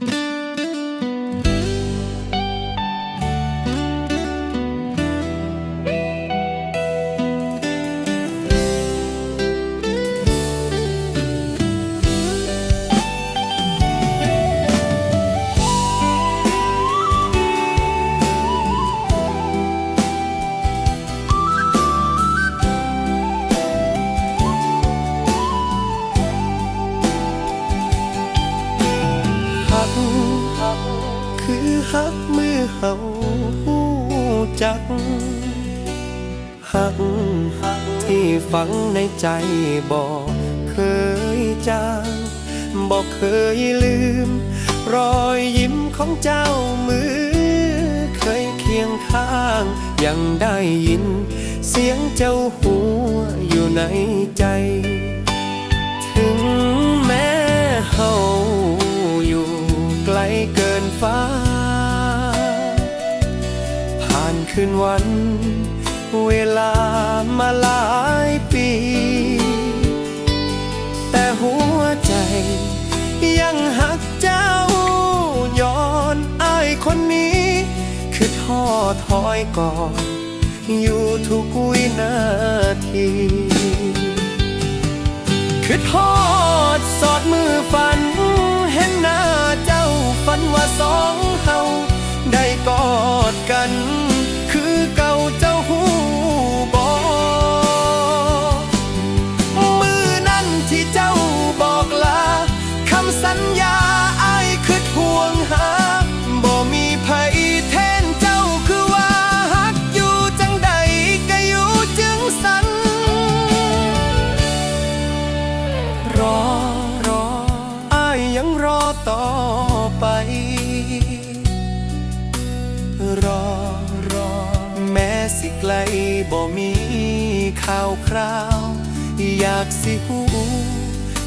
หั เฮาจักหักที่ฝังในใจบอกเคยจางบอกเคยลืม รอยยิ้มของเจ้ามือ เคยเคียงข้าง ยังได้ยิน เสียงเจ้าหัวอยู่ในใจ ถึงแม้เฮา คืนวัน เวลามาหลายปี แต่หัวใจยังหักเจ้าย้อนอายคนนี้ คือท้อถอยก่อนอยู่ทุกวินาทีคือทอดสอดมือฝัน เห็นหน้าเจ้าฝันว่าสอง ไกลบ่มีข่าวคราว อยากสิหู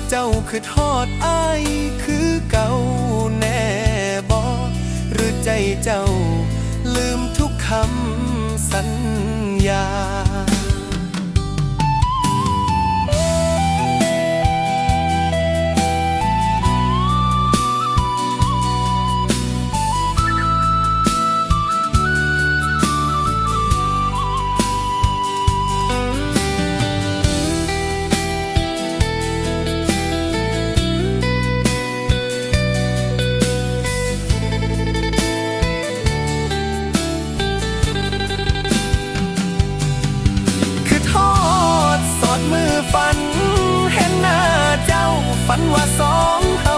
เจ้าคือทอดอายคือเก่าแน่บ่หรือใจเจ้า ลืมทุกคำสัญ ว่าสองเฮา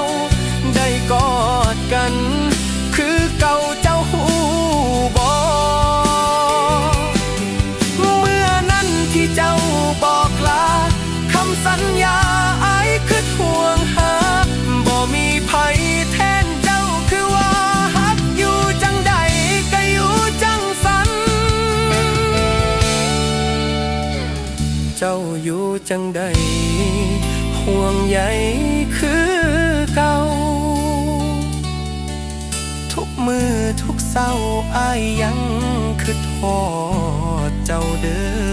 ได้กอดกัน คือเก่าเจ้าหูบอเมื่อนั้นที่เจ้าบอกลาคำสัญญาไอ้ายคือทวงหาบ่มีไผแทนเจ้าคือว่าฮักอยู่จังใดก็อยู่จังสัน เจ้าอยู่จังใด ห่วงใยคือเก่า ทุกมือทุกเศร้าอายยังคือทอดเจ้าเด้อ